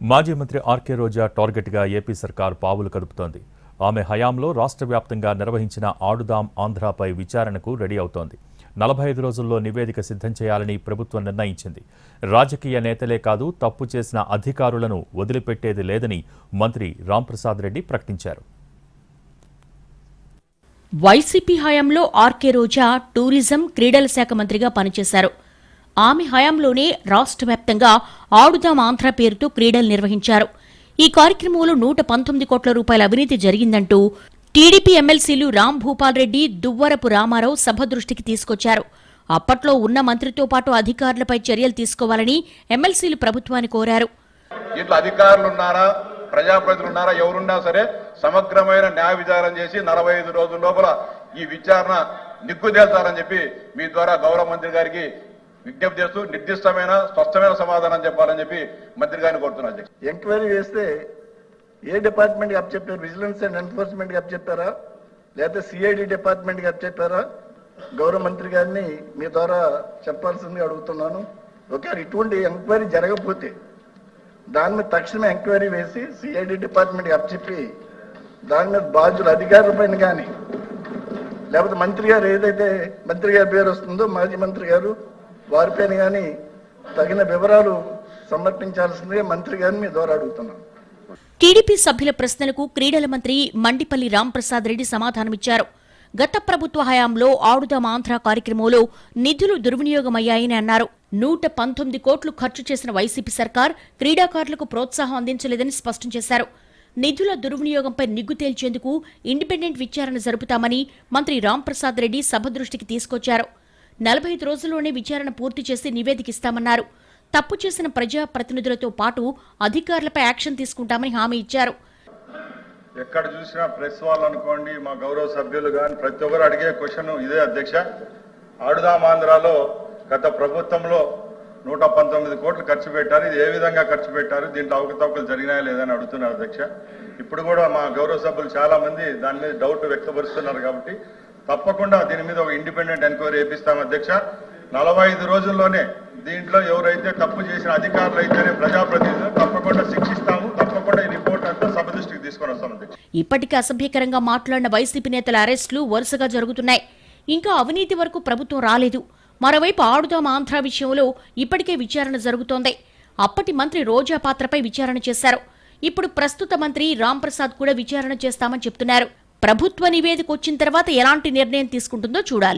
మాజీ మంత్రి ఆర్కే రోజా టార్గెట్గా ఏపీ సర్కార్ పావులు కదుపుతోంది. ఆమె హయాంలో రాష్ట్ర వ్యాప్తంగా నిర్వహించిన ఆడుదాం ఆంధ్రాపై విచారణకు రెడీ అవుతోంది. నలభై ఐదు రోజుల్లో నివేదిక సిద్ధం చేయాలని ప్రభుత్వం నిర్ణయించింది. రాజకీయ నేతలే కాదు తప్పు చేసిన అధికారులను వదిలిపెట్టేది లేదని మంత్రి రాంప్రసాద్ రెడ్డి ప్రకటించారు. వైసీపీ హయాంలో ఆర్కే రోజా టూరిజం క్రీడల శాఖ మంత్రిగా పనిచేశారు. ఆమె హయాంలోనే రాష్ట్ర వ్యాప్తంగా ఆడుదాం ఆంధ్ర పేరుతో క్రీడలు నిర్వహించారు. ఈ కార్యక్రమంలో నూట పంతొమ్మిది కోట్ల రూపాయల అవినీతి జరిగిందంటూ టీడీపీ ఎమ్మెల్సీలు రామ్ భూపాల్ రెడ్డి దువ్వరపు రామారావు సభ దృష్టికి తీసుకొచ్చారు. అప్పట్లో ఉన్న మంత్రితో పాటు అధికారులపై చర్యలు తీసుకోవాలని ఎమ్మెల్సీలు ప్రభుత్వాన్ని కోరారు. దీంట్లో అధికారులు ఉన్నారా ప్రజాప్రతినిధులు ఉన్నారా ఎవరున్నా సరే సమగ్రమైన న్యాయ విచారణ చేసి నలభై ఐదు రోజుల లోపల ఈ విచారణ నిగ్గుదేల్తారని చెప్పి మీ ద్వారా గౌరవ మంత్రి గారికి విజ్ఞప్తి చేస్తూ నిర్దిష్టమైన స్పష్టమైన సమాధానం చెప్పాలని చెప్పి మంత్రి గారిని కోరుతున్నా ఎంక్వైరీ చేస్తే ఏ డిపార్ట్మెంట్కి చెప్పారు? విజిలెన్స్ అండ్ ఎన్ఫోర్స్మెంట్కి చెప్పారా? లేకపోతే సిఐడి డిపార్ట్మెంట్కి చెప్పారా? గౌరవ మంత్రి గారిని మీ ద్వారా చెప్పాల్సింది అడుగుతున్నాను. ఒకవేళ ఇటువంటి ఎంక్వైరీ జరగకపోతే దాని మీద తక్షణమే ఎంక్వైరీ వేసి సిఐడి డిపార్ట్మెంట్కి చెప్పి దాని మీద బాధ్యులు అధికారుల పైన కానీ లేకపోతే మంత్రి గారు ఏదైతే మంత్రి గారి పేరు వస్తుందో మాజీ మంత్రి గారు వారిపైన కానీ తగిన వివరాలు సమర్పించాల్సిందే మంత్రి గారిని మీ ద్వారా అడుగుతున్నాను టీడీపీ సభ్యుల ప్రశ్నలకు క్రీడల మంత్రి మండిపల్లి రాంప్రసాద్ రెడ్డి సమాధానమిచ్చారు. గత ప్రభుత్వ హయాంలో ఆడుదాం ఆంధ్ర కార్యక్రమంలో నిధులు దుర్వినియోగమయ్యాయని అన్నారు. నూట పంతొమ్మిది కోట్లు ఖర్చు చేసిన వైసీపీ సర్కార్ క్రీడాకారులకు ప్రోత్సాహం అందించలేదని స్పష్టం చేశారు. నిధుల దుర్వినియోగంపై నిగ్గు తేల్చేందుకు ఇండిపెండెంట్ విచారణ జరుపుతామని మంత్రి రాంప్రసాద్ రెడ్డి సభ దృష్టికి తీసుకొచ్చారు. నలభై ఐదు రోజుల్లోనే విచారణ పూర్తి చేసి నివేదికిస్తామన్నారు. తప్పు చేసిన ప్రజా ప్రతినిధులతో పాటు అధికారులపై యాక్షన్ తీసుకుంటామని హామీ ఇచ్చారు. ఎక్కడ చూసినా ప్రెస్ వాళ్ళు అనుకోండి మా గౌరవ సభ్యులు కానీ ప్రతి ఒక్కరు అడిగే క్వశ్చన్ ఇదే అధ్యక్ష. ఆడుదాం ఆంధ్రాలో గత ప్రభుత్వంలో నూట పంతొమ్మిది కోట్లు ఖర్చు పెట్టారు. ఇది ఏ విధంగా ఖర్చు పెట్టారు? దీంట్లో అవకతవకలు జరిగినాయా లేదని అడుగుతున్నారు అధ్యక్ష. ఇప్పుడు కూడా మా గౌరవ సభ్యులు చాలా మంది దాని మీద డౌట్ వ్యక్తపరుస్తున్నారు కాబట్టి తప్పకుండా దీని మీద ఒక ఇండిపెండెంట్ ఎంక్వైరీ వేపిస్తాం అధ్యక్ష. నలభై ఐదు రోజుల్లోనే దీంట్లో ఎవరైతే తప్పు చేసిన అధికారులు అయితేనే ప్రజాప్రతినిధులు తప్పకుండా శిక్షిస్తాము తప్పకుండా ఈ రిపోర్ట్ అంతా సభ దృష్టికి తీసుకొని వస్తాం ఇప్పటికే అసభ్యకరంగా మాట్లాడిన వైసీపీ నేతల అరెస్టులు వరుసగా జరుగుతున్నాయి. ఇంకా అవినీతి వరకు ప్రభుత్వం రాలేదు. మరోవైపు ఆడుదాం ఆంధ్ర విషయంలో ఇప్పటికే విచారణ జరుగుతోంది. అప్పటి మంత్రి రోజా పాత్రపై విచారణ చేశారు. ఇప్పుడు ప్రస్తుత మంత్రి రాంప్రసాద్ కూడా విచారణ చేస్తామని చెప్తున్నారు. ప్రభుత్వ నివేదిక వచ్చిన తర్వాత ఎలాంటి నిర్ణయం తీసుకుంటుందో చూడాలి.